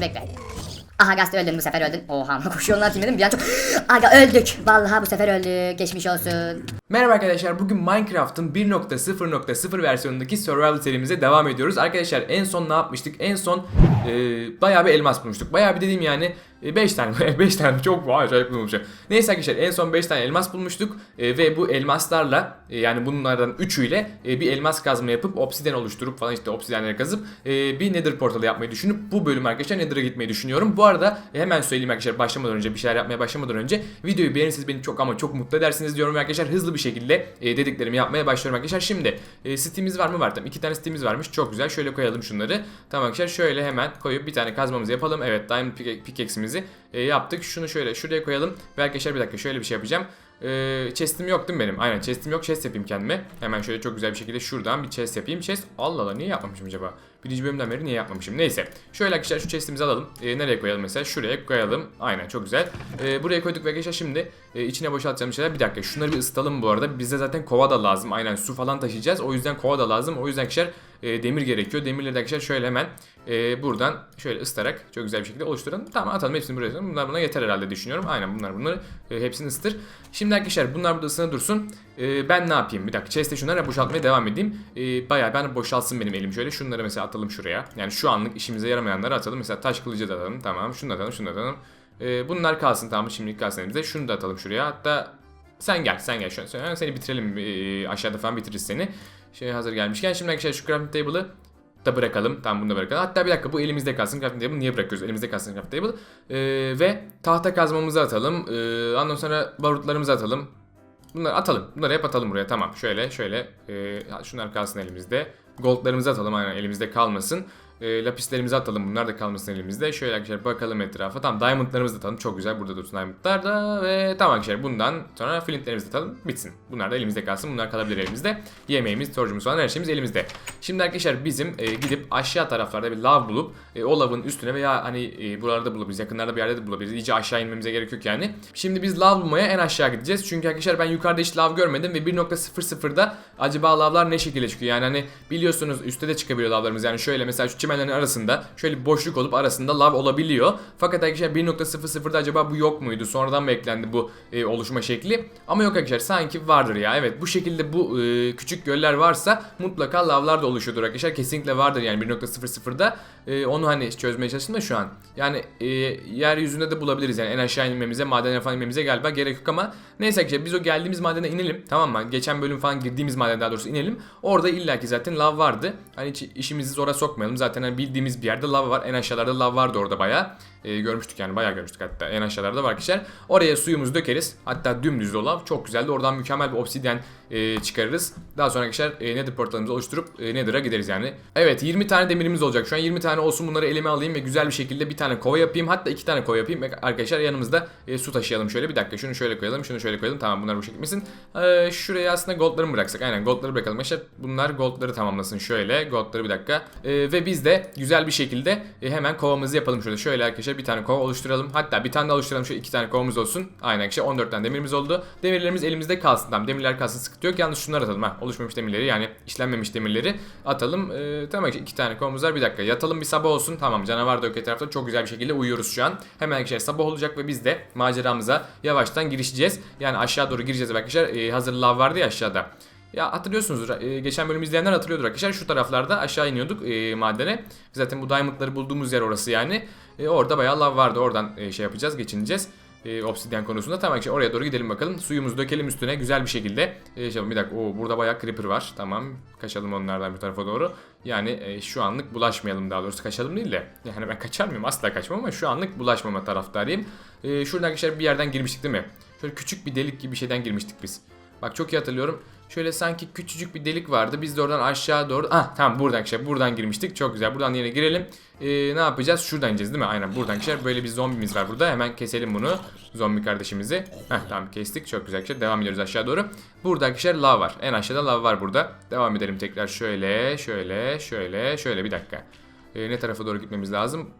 şimdi bekle. Aha Gazete öldün bu sefer öldün. Oha koşuyorlar lan dedim bir an çok. Aga öldük. Vallahi bu sefer öldük. Geçmiş olsun. Merhaba arkadaşlar bugün Minecraft'ın 1.0.0 versiyonundaki Survival serimize devam ediyoruz. Arkadaşlar en son ne yapmıştık? En son e, bayağı bir elmas bulmuştuk. Bayağı bir dediğim yani 5 tane 5 tane çok vay acayip bulmuşum. Neyse arkadaşlar en son 5 tane elmas bulmuştuk E, ve bu elmaslarla e, yani bunlardan 3'üyle e, bir elmas kazma yapıp obsidyen oluşturup falan işte obsidyenleri kazıp e, bir nether portalı yapmayı düşünüp bu bölüm arkadaşlar nether'a gitmeyi düşünüyorum. Bu arada e, hemen söyleyeyim arkadaşlar başlamadan önce bir şeyler yapmaya başlamadan önce videoyu beğenirseniz beni çok ama çok mutlu edersiniz diyorum arkadaşlar. Hızlı bir şekilde e, dediklerimi yapmaya başlıyorum arkadaşlar. Şimdi e, Steam'imiz var mı? Var tamam. iki tane Steam'imiz varmış. Çok güzel. Şöyle koyalım şunları. Tamam arkadaşlar şöyle hemen koyup bir tane kazmamızı yapalım. Evet Diamond pick- pickaxe'imizi e, yaptık. Şunu şöyle şuraya koyalım. Ve arkadaşlar bir dakika şöyle bir şey yapacağım. Ee, chest'im yok değil mi benim? Aynen chest'im yok. Chest yapayım kendime. Hemen şöyle çok güzel bir şekilde şuradan bir chest yapayım. Chest Allah Allah niye yapmamışım acaba? Birinci bölümden beri niye yapmamışım? Neyse. Şöyle arkadaşlar şu chest'imizi alalım. Ee, nereye koyalım mesela? Şuraya koyalım. Aynen çok güzel. Ee, buraya koyduk ve arkadaşlar şimdi e, içine boşaltacağım şeyler. Bir dakika şunları bir ısıtalım bu arada. Bize zaten kova da lazım. Aynen su falan taşıyacağız. O yüzden kova da lazım. O yüzden arkadaşlar e, demir gerekiyor. Demirleri de arkadaşlar şöyle hemen e, buradan şöyle ısıtarak çok güzel bir şekilde oluşturalım. Tamam atalım hepsini buraya. Bunlar buna yeter herhalde düşünüyorum. Aynen bunlar bunları e, hepsini ısıtır. Şimdi arkadaşlar bunlar burada ısına dursun. E, ben ne yapayım? Bir dakika chest'e şunları boşaltmaya devam edeyim. E, bayağı ben boşalsın benim elim şöyle. Şunları mesela atalım şuraya. Yani şu anlık işimize yaramayanları atalım. Mesela taş kılıcı da atalım. Tamam şunu da atalım şunu da atalım. E, bunlar kalsın tamam şimdilik kalsın elimizde. Şunu da atalım şuraya. Hatta sen gel sen gel şu an. Sen- Seni bitirelim e, aşağıda falan bitiririz seni. Şey hazır gelmişken şimdi arkadaşlar şu crafting table'ı da bırakalım. Tamam bunu da bırakalım. Hatta bir dakika bu elimizde kalsın. Crafting table niye bırakıyoruz? Elimizde kalsın crafting table. Ee, ve tahta kazmamızı atalım. Ee, ondan sonra barutlarımızı atalım. Bunları atalım. Bunları hep atalım buraya. Tamam. Şöyle şöyle. Ee, şunlar kalsın elimizde. Goldlarımızı atalım aynen elimizde kalmasın. Ee, lapislerimizi atalım. Bunlar da kalmasın elimizde. Şöyle arkadaşlar bakalım etrafa. Tamam diamondlarımızı da atalım. Çok güzel. Burada dursun diamondlar da. Ve tamam arkadaşlar bundan sonra flintlerimizi de atalım. Bitsin. Bunlar da elimizde kalsın. Bunlar kalabilir elimizde. Yemeğimiz, torcumuz falan her şeyimiz elimizde. Şimdi arkadaşlar bizim e, gidip aşağı taraflarda bir lav bulup e, o lavın üstüne veya hani e, buralarda bulabiliriz. Yakınlarda bir yerde de bulabiliriz. İyice aşağı inmemize gerek yok yani. Şimdi biz lav bulmaya en aşağı gideceğiz. Çünkü arkadaşlar ben yukarıda hiç lav görmedim ve 1.00'da acaba lavlar ne şekilde çıkıyor? Yani hani biliyorsunuz üstte de çıkabiliyor lavlarımız. Yani şöyle mesela şu çimenlerin arasında şöyle bir boşluk olup arasında lav olabiliyor. Fakat arkadaşlar 1.00'da acaba bu yok muydu? Sonradan mı eklendi bu e, oluşma şekli? Ama yok arkadaşlar sanki vardır ya. Evet bu şekilde bu e, küçük göller varsa mutlaka lavlar da oluşuyordur arkadaşlar. Kesinlikle vardır yani 1.00'da. E, onu hani çözmeye çalıştım da şu an. Yani e, yeryüzünde de bulabiliriz yani en aşağı inmemize, madene falan inmemize galiba gerek yok ama neyse arkadaşlar biz o geldiğimiz madene inelim tamam mı? Geçen bölüm falan girdiğimiz madene daha doğrusu inelim. Orada illaki zaten lav vardı. Hani hiç işimizi zora sokmayalım. Zaten hani bildiğimiz bir yerde lav var. En aşağılarda lav vardı orada bayağı. E, görmüştük yani bayağı görmüştük hatta. En aşağılarda var arkadaşlar. Oraya suyumuzu dökeriz. Hatta dümdüz de lav. Çok güzeldi. Oradan mükemmel bir obsidyen e, çıkarırız. Daha sonra arkadaşlar e, nether portalımızı oluşturup e, nether'a gideriz yani. Evet 20 tane demirimiz olacak. Şu an 20 tane olsun bunları elime alayım ve güzel bir şekilde bir tane kova yapayım. Hatta iki tane kova yapayım. Arkadaşlar yanımızda e, su taşıyalım şöyle. Bir dakika şunu şöyle koyalım. Şunu şöyle koyalım. Tamam bunlar bu şekilde gitmesin. E, şuraya aslında goldları bıraksak? Aynen goldları bırakalım. Arkadaşlar bunlar goldları tamamlasın şöyle. Goldları bir dakika. E, ve biz de güzel bir şekilde e, hemen kovamızı yapalım şöyle. Şöyle arkadaşlar bir tane kova oluşturalım. Hatta bir tane daha oluşturalım. Şöyle iki tane kovamız olsun. Aynen arkadaşlar 14 tane demirimiz oldu. Demirlerimiz elimizde kalsın. Tamam demirler kalsın sıkıntı yok. Yalnız şunları atalım ha. Oluşmamış demirleri yani işlenmemiş demirleri atalım. E, tamam iki tane kovamız var. Bir dakika yatalım bir sabah olsun. Tamam canavar da yok etrafta. Çok güzel bir şekilde uyuyoruz şu an. Hemen arkadaşlar sabah olacak ve biz de maceramıza yavaştan girişeceğiz. Yani aşağı doğru gireceğiz arkadaşlar. E, hazır lav vardı ya aşağıda. Ya hatırlıyorsunuzdur. e, geçen bölüm izleyenler hatırlıyordur arkadaşlar. Şu taraflarda aşağı iniyorduk e, madene. Zaten bu diamondları bulduğumuz yer orası yani. E, orada bayağı lav vardı. Oradan e, şey yapacağız, geçineceğiz. E, obsidyen konusunda. Tamam arkadaşlar oraya doğru gidelim bakalım. Suyumuzu dökelim üstüne güzel bir şekilde. E, şey, bir dakika. Oo, burada bayağı creeper var. Tamam. Kaçalım onlardan bir tarafa doğru. Yani e, şu anlık bulaşmayalım daha doğrusu. Kaçalım değil de. Yani ben kaçar mıyım? Asla kaçmam ama şu anlık bulaşmama taraftarıyım. E, şuradan arkadaşlar bir yerden girmiştik değil mi? Şöyle küçük bir delik gibi bir şeyden girmiştik biz. Bak çok iyi hatırlıyorum. Şöyle sanki küçücük bir delik vardı. Biz de oradan aşağı doğru... Ah tamam buradan arkadaşlar buradan girmiştik. Çok güzel. Buradan yine girelim. Ee, ne yapacağız? Şuradan ineceğiz değil mi? Aynen buradan arkadaşlar. Böyle bir zombimiz var burada. Hemen keselim bunu. Zombi kardeşimizi. Heh tamam kestik. Çok güzel arkadaşlar. Devam ediyoruz aşağı doğru. Burada arkadaşlar lav var. En aşağıda lav var burada. Devam edelim tekrar. Şöyle, şöyle, şöyle, şöyle bir dakika. Ee, ne tarafa doğru gitmemiz lazım?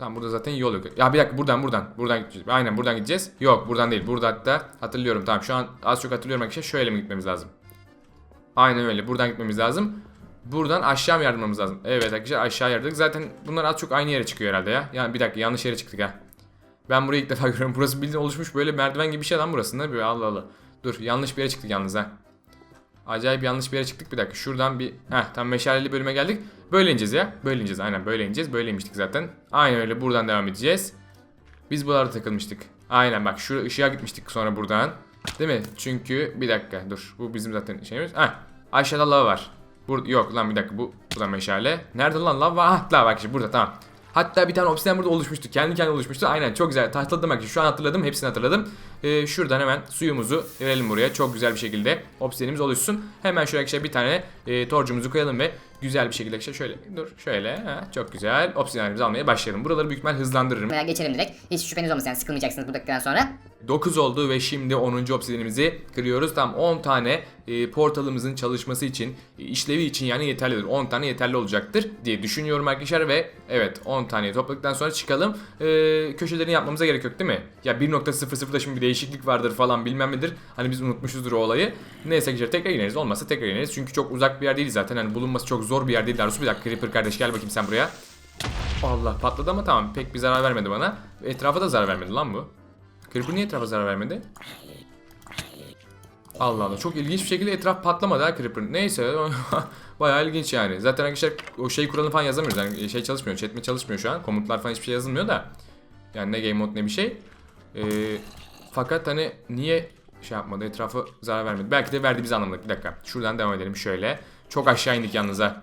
Tamam burada zaten yol yok. Ya bir dakika buradan buradan. Buradan gideceğiz. Aynen buradan gideceğiz. Yok buradan değil. Burada hatta hatırlıyorum. Tamam şu an az çok hatırlıyorum arkadaşlar. Şöyle mi gitmemiz lazım? Aynen öyle. Buradan gitmemiz lazım. Buradan aşağı mı yardırmamız lazım? Evet arkadaşlar aşağı yardırdık. Zaten bunlar az çok aynı yere çıkıyor herhalde ya. Yani bir dakika yanlış yere çıktık ha. Ben burayı ilk defa görüyorum. Burası bildiğin oluşmuş böyle merdiven gibi bir şey lan burası. Ne böyle Allah Allah. Dur yanlış bir yere çıktık yalnız ha. Acayip yanlış bir yere çıktık bir dakika. Şuradan bir heh tam meşaleli bölüme geldik. Böyle ineceğiz ya. Böyle ineceğiz aynen böyle ineceğiz. Böyle inmiştik zaten. Aynen öyle buradan devam edeceğiz. Biz buralarda takılmıştık. Aynen bak şu ışığa gitmiştik sonra buradan. Değil mi? Çünkü bir dakika dur. Bu bizim zaten şeyimiz. Heh. Aşağıda lava var. Bur yok lan bir dakika bu bu da meşale. Nerede lan lava? Ah lava bak işte burada tamam. Hatta bir tane obsidian burada oluşmuştu. Kendi kendine oluşmuştu. Aynen çok güzel. Hatırladım bak şu an hatırladım. Hepsini hatırladım. Ee, şuradan hemen suyumuzu verelim buraya. Çok güzel bir şekilde obsidianimiz oluşsun. Hemen şuraya arkadaşlar bir tane e, torcumuzu koyalım ve güzel bir şekilde arkadaşlar şöyle dur şöyle ha, çok güzel obsidianimizi almaya başlayalım. Buraları büyük ihtimal hızlandırırım. Veya geçelim direkt. Hiç şüpheniz olmasın yani sıkılmayacaksınız bu dakikadan sonra. 9 oldu ve şimdi 10. obsidianimizi kırıyoruz. Tam 10 tane e, portalımızın çalışması için, e, işlevi için yani yeterlidir. 10 tane yeterli olacaktır diye düşünüyorum arkadaşlar ve evet 10 tane topladıktan sonra çıkalım. E, köşelerini yapmamıza gerek yok değil mi? Ya 1.00'da şimdi bir değişiklik vardır falan bilmem nedir. Hani biz unutmuşuzdur o olayı. Neyse arkadaşlar tekrar ineriz. Olmazsa tekrar ineriz. Çünkü çok uzak bir yer değil zaten. Hani bulunması çok zor bir yer değil. Darus bir dakika Creeper kardeş gel bakayım sen buraya. Allah patladı ama tamam pek bir zarar vermedi bana. Etrafa da zarar vermedi lan bu. Creeper niye etrafa zarar vermedi? Allah Allah çok ilginç bir şekilde etraf patlamadı ha Creeper. Neyse bayağı ilginç yani. Zaten arkadaşlar o şey kuralını falan yazamıyoruz. Yani şey çalışmıyor, chat mi çalışmıyor şu an. Komutlar falan hiçbir şey yazılmıyor da. Yani ne game mode ne bir şey. Ee, fakat hani niye şey yapmadı etrafı zarar vermedi. Belki de verdi biz anlamadık. Bir dakika. Şuradan devam edelim şöyle. Çok aşağı indik yalnız ha.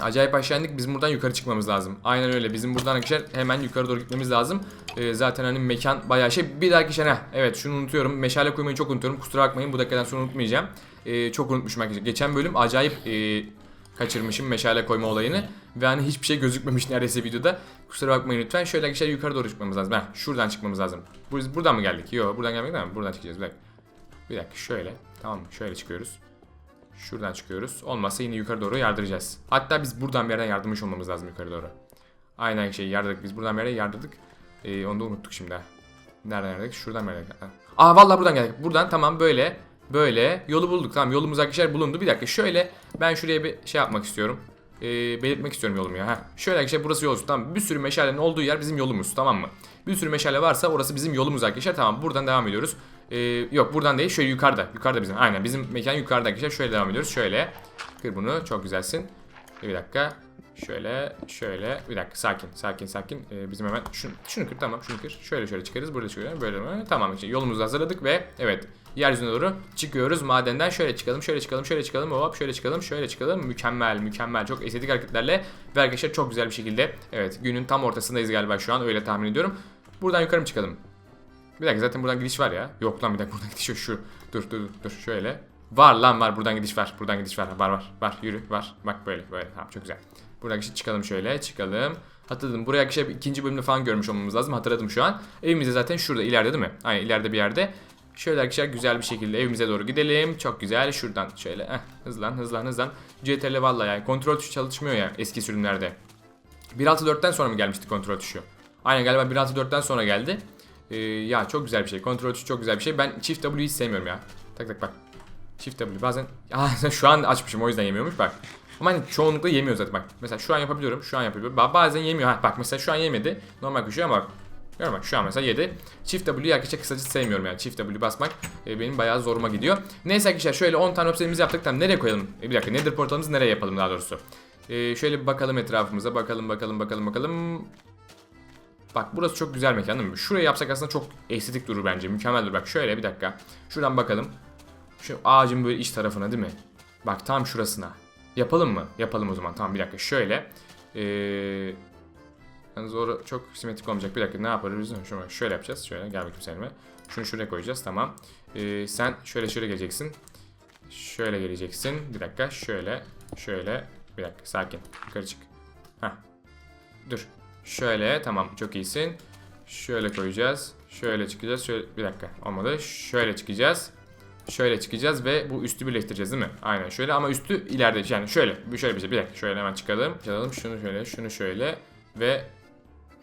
Acayip aşağı indik. Bizim buradan yukarı çıkmamız lazım. Aynen öyle. Bizim buradan arkadaşlar hemen yukarı doğru gitmemiz lazım. Ee, zaten hani mekan bayağı şey. Bir dahaki şey? Evet şunu unutuyorum. Meşale koymayı çok unutuyorum. Kusura bakmayın. Bu dakikadan sonra unutmayacağım. Ee, çok unutmuşum arkadaşlar. Geçen bölüm acayip e, kaçırmışım meşale koyma olayını. Ve hani hiçbir şey gözükmemiş neredeyse videoda. Kusura bakmayın lütfen. Şöyle arkadaşlar yukarı doğru çıkmamız lazım. Heh, şuradan çıkmamız lazım. Biz buradan mı geldik? Yok buradan gelmedik değil mi? Buradan çıkacağız. Bir dakika. Bir dakika şöyle. Tamam? Şöyle çıkıyoruz. Şuradan çıkıyoruz. Olmazsa yine yukarı doğru yardıracağız. Hatta biz buradan bir yerden yardırmış olmamız lazım yukarı doğru. Aynen şeyi yardırdık. Biz buradan bir yerden yardırdık. Ee, onu da unuttuk şimdi. Nereden yardırdık? Şuradan bir yerden. Aa vallahi buradan geldik. Buradan tamam böyle. Böyle. Yolu bulduk. Tamam yolumuz arkadaşlar bulundu. Bir dakika şöyle. Ben şuraya bir şey yapmak istiyorum. Ee, belirtmek istiyorum yolumu ya. Ha. Şöyle arkadaşlar burası yolumuz. Tamam. Bir sürü meşalenin olduğu yer bizim yolumuz. Tamam mı? Bir sürü meşale varsa orası bizim yolumuz arkadaşlar. Tamam buradan devam ediyoruz. Ee, yok buradan değil şöyle yukarıda. Yukarıda bizim. Aynen bizim mekan yukarıda arkadaşlar. Şöyle devam ediyoruz. Şöyle. Kır bunu. Çok güzelsin. Bir dakika. Şöyle, şöyle. Bir dakika sakin, sakin, sakin. Ee, bizim hemen şunu, şunu kır tamam, şunu kır. Şöyle şöyle çıkarız, burada çıkıyoruz. Böyle mi? Tamam işte yolumuzu hazırladık ve evet yeryüzüne doğru çıkıyoruz. Madenden şöyle çıkalım, şöyle çıkalım, şöyle çıkalım. Hop şöyle çıkalım, şöyle çıkalım. Mükemmel, mükemmel. Çok estetik hareketlerle ve arkadaşlar çok güzel bir şekilde. Evet günün tam ortasındayız galiba şu an öyle tahmin ediyorum. Buradan yukarı mı çıkalım? Bir dakika zaten buradan gidiş var ya. Yok lan bir dakika buradan gidiş yok şu. Dur dur dur, dur şöyle. Var lan var buradan gidiş var. Buradan gidiş var. Var var var yürü var. Bak böyle böyle tamam çok güzel. Buradan işte çıkalım şöyle çıkalım. Hatırladım buraya bir ikinci bölümde falan görmüş olmamız lazım. Hatırladım şu an. Evimiz de zaten şurada ileride değil mi? Aynen ileride bir yerde. Şöyle arkadaşlar güzel bir şekilde evimize doğru gidelim. Çok güzel. Şuradan şöyle eh, hızlan hızlan hızlan. CTRL vallahi yani kontrol tuşu çalışmıyor ya eski sürümlerde. 1.6.4'ten sonra mı gelmişti kontrol tuşu? Aynen galiba 1.6.4'ten sonra geldi. Ee, ya çok güzel bir şey. Kontrol tuşu çok güzel bir şey. Ben çift W'yi hiç sevmiyorum ya. Tak tak bak. Çift W bazen Aa, şu an açmışım o yüzden yemiyormuş bak. Ama hani çoğunlukla yemiyor zaten bak. Mesela şu an yapabiliyorum, şu an yapabiliyorum. Ba- Bazen yemiyor. Ha, bak mesela şu an yemedi. Normal koşuyor ama bak. Görüyor musun? Şu an mesela yedi. Çift W'yi arkadaşlar kısacası sevmiyorum yani. Çift W basmak e, benim bayağı zoruma gidiyor. Neyse arkadaşlar şöyle 10 tane obsidianimizi yaptık. Tamam nereye koyalım? E, bir dakika Nether portalımızı nereye yapalım daha doğrusu? E, şöyle bir bakalım etrafımıza. Bakalım bakalım bakalım bakalım. Bak burası çok güzel mekan değil mi? Şurayı yapsak aslında çok estetik durur bence. Mükemmel durur. Bak şöyle bir dakika. Şuradan bakalım. Şu ağacın böyle iç tarafına değil mi? Bak tam şurasına. Yapalım mı? Yapalım o zaman. Tamam bir dakika. Şöyle. Ee, yalnız orada çok simetrik olmayacak. Bir dakika ne yaparız? Şöyle, şöyle yapacağız. Şöyle gel bakayım seninle. Şunu şuraya koyacağız. Tamam. Ee, sen şöyle şöyle geleceksin. Şöyle geleceksin. Bir dakika. Şöyle. Şöyle. Bir dakika. Sakin. Yukarı çık. Heh. Dur. Şöyle. Tamam. Çok iyisin. Şöyle koyacağız. Şöyle çıkacağız. Şöyle. Bir dakika. Olmadı. Şöyle çıkacağız. Şöyle çıkacağız ve bu üstü birleştireceğiz değil mi? Aynen şöyle ama üstü ileride yani şöyle şöyle bir şey. Bir dakika şöyle hemen çıkalım. Çıkalım şunu şöyle şunu şöyle ve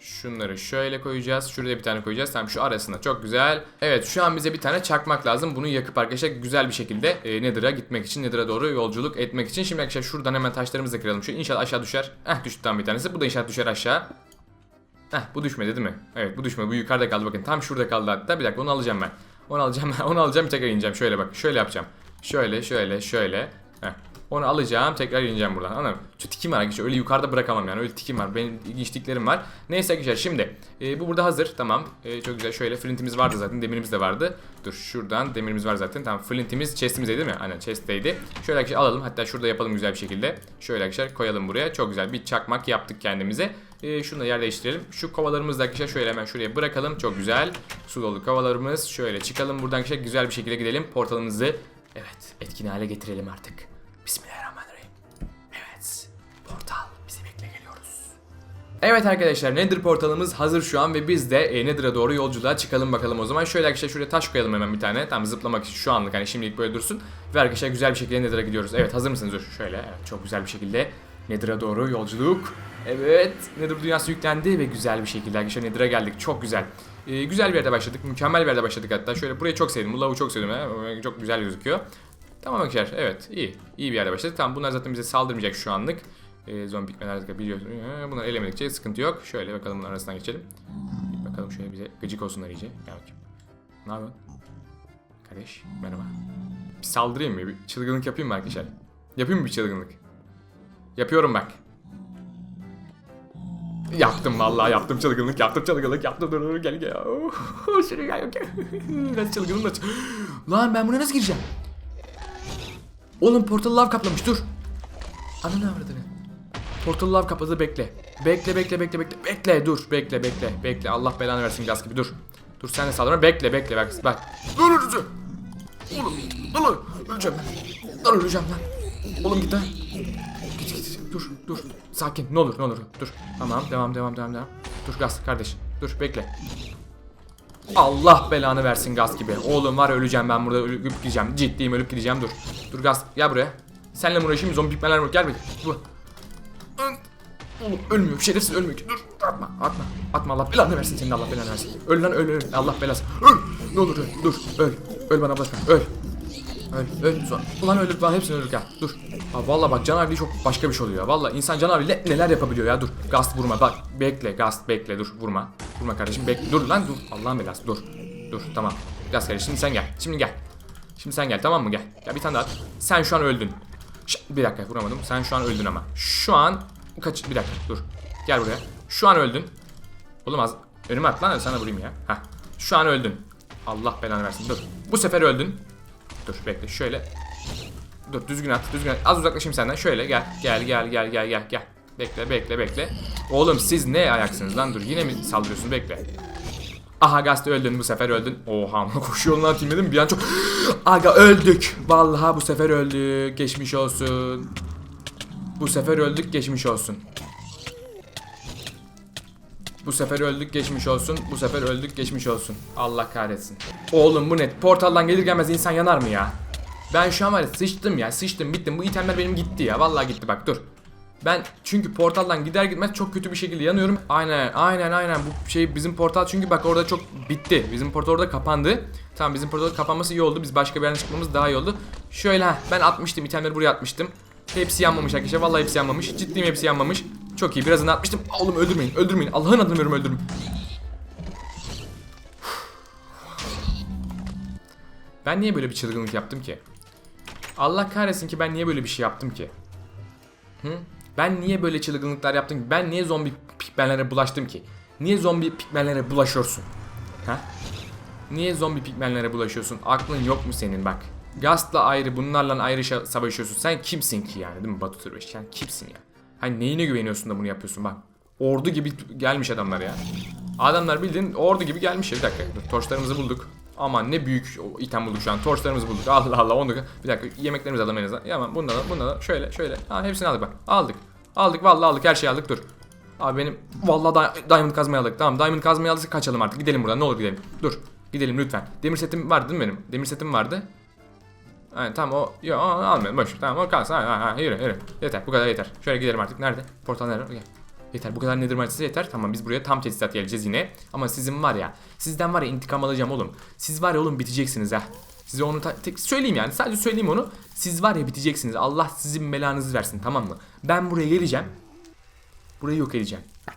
Şunları şöyle koyacağız. Şuraya bir tane koyacağız. Tamam şu arasına çok güzel. Evet şu an bize bir tane çakmak lazım. Bunu yakıp arkadaşlar güzel bir şekilde e, Nether'a gitmek için, Nether'a doğru yolculuk etmek için. Şimdi arkadaşlar şuradan hemen taşlarımızı da kıralım. Şu inşallah aşağı düşer. Heh düştü tam bir tanesi. Bu da inşallah düşer aşağı. Heh bu düşmedi değil mi? Evet bu düşmedi. Bu yukarıda kaldı bakın. Tam şurada kaldı hatta. Bir dakika onu alacağım ben. Onu alacağım ben. Onu alacağım tekrar ineceğim. Şöyle bak. Şöyle yapacağım. Şöyle şöyle şöyle. Onu alacağım tekrar ineceğim buradan mı? Şu tikim var arkadaşlar öyle yukarıda bırakamam yani öyle tikim var benim ilginç var. Neyse arkadaşlar şimdi e, bu burada hazır tamam E, çok güzel şöyle flintimiz vardı zaten demirimiz de vardı. Dur şuradan demirimiz var zaten tamam flintimiz chestimizdeydi değil mi? Aynen chest'teydi. Şöyle arkadaşlar alalım hatta şurada yapalım güzel bir şekilde. Şöyle arkadaşlar koyalım buraya çok güzel bir çakmak yaptık kendimize. E, şunu da yer değiştirelim. Şu kovalarımızı da arkadaşlar şöyle hemen şuraya bırakalım çok güzel. Su dolu kovalarımız şöyle çıkalım buradan arkadaşlar güzel bir şekilde gidelim portalımızı. Evet etkin hale getirelim artık. Bismillahirrahmanirrahim. Evet. Portal. Bizi bekle geliyoruz. Evet arkadaşlar Nether portalımız hazır şu an ve biz de e, Nether'a doğru yolculuğa çıkalım bakalım o zaman. Şöyle arkadaşlar şuraya taş koyalım hemen bir tane. Tam zıplamak için şu anlık hani şimdilik böyle dursun. Ve arkadaşlar güzel bir şekilde Nether'a gidiyoruz. Evet hazır mısınız? Şöyle evet, çok güzel bir şekilde Nether'a doğru yolculuk. Evet Nether dünyası yüklendi ve güzel bir şekilde arkadaşlar Nether'a geldik. Çok güzel. E, güzel bir yerde başladık. Mükemmel bir yerde başladık hatta. Şöyle burayı çok sevdim. Bu lavu çok sevdim. He. Çok güzel gözüküyor. Tamam arkadaşlar evet iyi. İyi bir yerde başladık. Tamam bunlar zaten bize saldırmayacak şu anlık. E, zombi pikmeler de biliyorsun. Ee, Bunları elemedikçe sıkıntı yok. Şöyle bakalım bunların arasından geçelim. Bakalım şöyle bize gıcık olsunlar iyice. Gel bakayım. Ne yapıyorsun? Kardeş merhaba. Bir saldırayım mı? Bir çılgınlık yapayım mı arkadaşlar? Yapayım mı bir çılgınlık? Yapıyorum bak. Yaptım vallahi yaptım çılgınlık yaptım çılgınlık yaptım dur dur gel gel. Oh, Şuraya gel gel. Ben çılgınlık. Lan ben buraya nasıl gireceğim? Oğlum portalı lav kaplamış dur. Ananı avradını. Portalı lav kapladı bekle. Bekle bekle bekle bekle. Bekle dur bekle bekle bekle. Allah belanı versin gaz gibi dur. Dur sen de saldırma bekle bekle bak bak. Dur öleceğim. Oğlum lan öleceğim. Lan öleceğim lan. Oğlum git lan. Git git dur dur. Sakin ne olur ne olur dur. Tamam devam devam devam devam. Dur gaz kardeş dur bekle. Allah belanı versin gaz gibi. Oğlum var öleceğim ben burada ölüp gideceğim. Ciddiyim ölüp gideceğim dur. Dur gaz gel buraya. Seninle mi uğraşayım zombi pikmeler mi? Gel buraya. Oğlum ölmüyor. Şerefsiz ölmüyor. Dur. Atma. Atma. Atma Allah belanı versin senin Allah belanı versin. Öl lan öl öl. Allah belası. Öl. Ne olur öl. Dur. Öl. Öl bana bulaşma. Öl. Öl. Öl. Sonra. Ulan öldük lan hepsini öldük ya. Dur. Ha valla bak canavar çok başka bir şey oluyor ya. Valla insan canavarıyla neler yapabiliyor ya. Dur. Gast vurma. Bak bekle. Gast bekle. Dur. Vurma. Vurma kardeşim. Bekle. Dur lan dur. Allah'ın belası. Dur. Dur. Tamam. Gast kardeşim şimdi sen gel. Şimdi gel. Şimdi sen gel tamam mı gel. Gel bir tane daha at. Sen şu an öldün. Ş- bir dakika vuramadım. Sen şu an öldün ama. Şu an kaç bir dakika dur. Gel buraya. Şu an öldün. Oğlum az önüme at lan sana vurayım ya. Heh. Şu an öldün. Allah belanı versin. Dur. Bu sefer öldün. Dur bekle şöyle. Dur düzgün at düzgün at. Az uzaklaşayım senden. Şöyle gel. Gel gel gel gel gel gel. Bekle bekle bekle. Oğlum siz ne ayaksınız lan dur. Yine mi saldırıyorsunuz bekle. Aha Gazete öldün bu sefer öldün. Oha koşuyor lan atayım bir an çok. Aga öldük. Vallahi bu sefer öldük. Geçmiş olsun. Bu sefer öldük geçmiş olsun. Bu sefer öldük geçmiş olsun. Bu sefer öldük geçmiş olsun. Allah kahretsin. Oğlum bu net. Portaldan gelir gelmez insan yanar mı ya? Ben şu an var ya sıçtım ya sıçtım bittim. Bu itemler benim gitti ya. Vallahi gitti bak dur. Ben çünkü portaldan gider gitmez çok kötü bir şekilde yanıyorum. Aynen aynen aynen bu şey bizim portal çünkü bak orada çok bitti. Bizim portal orada kapandı. Tamam bizim portal kapanması iyi oldu. Biz başka bir yerden çıkmamız daha iyi oldu. Şöyle ben atmıştım itemleri buraya atmıştım. Hepsi yanmamış arkadaşlar. Vallahi hepsi yanmamış. Ciddiyim hepsi yanmamış. Çok iyi. Birazını atmıştım. Oğlum öldürmeyin. Öldürmeyin. Allah'ın adını veriyorum öldürmeyin. Ben niye böyle bir çılgınlık yaptım ki? Allah kahretsin ki ben niye böyle bir şey yaptım ki? Hı? Ben niye böyle çılgınlıklar yaptım ki? Ben niye zombi pikmenlere bulaştım ki? Niye zombi pikmenlere bulaşıyorsun? Ha? Niye zombi pikmenlere bulaşıyorsun? Aklın yok mu senin bak? Gast'la ayrı, bunlarla ayrı savaşıyorsun. Sen kimsin ki yani değil mi Batu Türbeş? Sen kimsin ya? Hani neyine güveniyorsun da bunu yapıyorsun bak. Ordu gibi gelmiş adamlar ya. Adamlar bildiğin ordu gibi gelmiş ya. Bir dakika torçlarımızı bulduk. Aman ne büyük item bulduk şu an. Torçlarımızı bulduk. Allah Allah onu Bir dakika yemeklerimizi alalım en azından. Ya aman bunda da bunda da şöyle şöyle. Ha hepsini aldık bak. Aldık. Aldık vallahi aldık her şeyi aldık dur. Abi benim vallahi diamond kazmayı aldık. Tamam diamond kazmayı aldık kaçalım artık. Gidelim buradan ne olur gidelim. Dur. Gidelim lütfen. Demir setim vardı değil mi benim? Demir setim vardı. Aynen tamam o yo almayalım boş tamam o kalsın ha, ha, yürü yürü yeter bu kadar yeter şöyle gidelim artık nerede portal nerede gel Yeter bu kadar nedir maçısı yeter. Tamam biz buraya tam tesisat geleceğiz yine. Ama sizin var ya sizden var ya intikam alacağım oğlum. Siz var ya oğlum biteceksiniz ha. Size onu tek söyleyeyim yani sadece söyleyeyim onu. Siz var ya biteceksiniz. Allah sizin belanızı versin tamam mı? Ben buraya geleceğim. Burayı yok edeceğim. Bak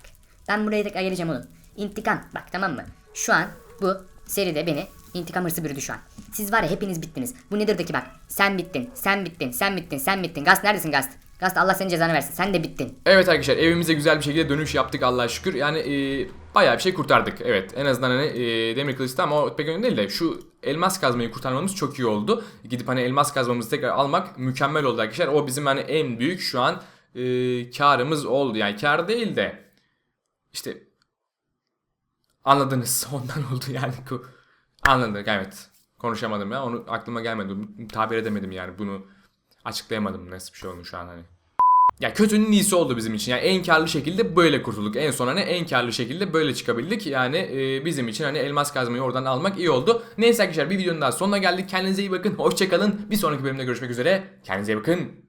ben buraya tekrar geleceğim oğlum. İntikam bak tamam mı? Şu an bu seride beni intikam hırsı bürüdü şu an. Siz var ya hepiniz bittiniz. Bu nedir ki bak. Sen bittin, sen bittin, sen bittin, sen bittin. Gast neredesin Gast? Gast Allah senin cezanı versin. Sen de bittin. Evet arkadaşlar evimize güzel bir şekilde dönüş yaptık Allah'a şükür. Yani e, bayağı bir şey kurtardık. Evet en azından hani e, demir kılıçta ama o pek önemli değil de şu elmas kazmayı kurtarmamız çok iyi oldu. Gidip hani elmas kazmamızı tekrar almak mükemmel oldu arkadaşlar. O bizim hani en büyük şu an e, karımız oldu. Yani kar değil de işte anladınız ondan oldu yani. Anladık evet. Konuşamadım ya onu aklıma gelmedi. Tabir edemedim yani bunu açıklayamadım nasıl bir şey olmuş şu an hani. Ya kötünün iyisi oldu bizim için. Yani en karlı şekilde böyle kurtulduk. En son hani en karlı şekilde böyle çıkabildik. Yani e, bizim için hani elmas kazmayı oradan almak iyi oldu. Neyse arkadaşlar bir videonun daha sonuna geldik. Kendinize iyi bakın. Hoşçakalın. Bir sonraki bölümde görüşmek üzere. Kendinize iyi bakın.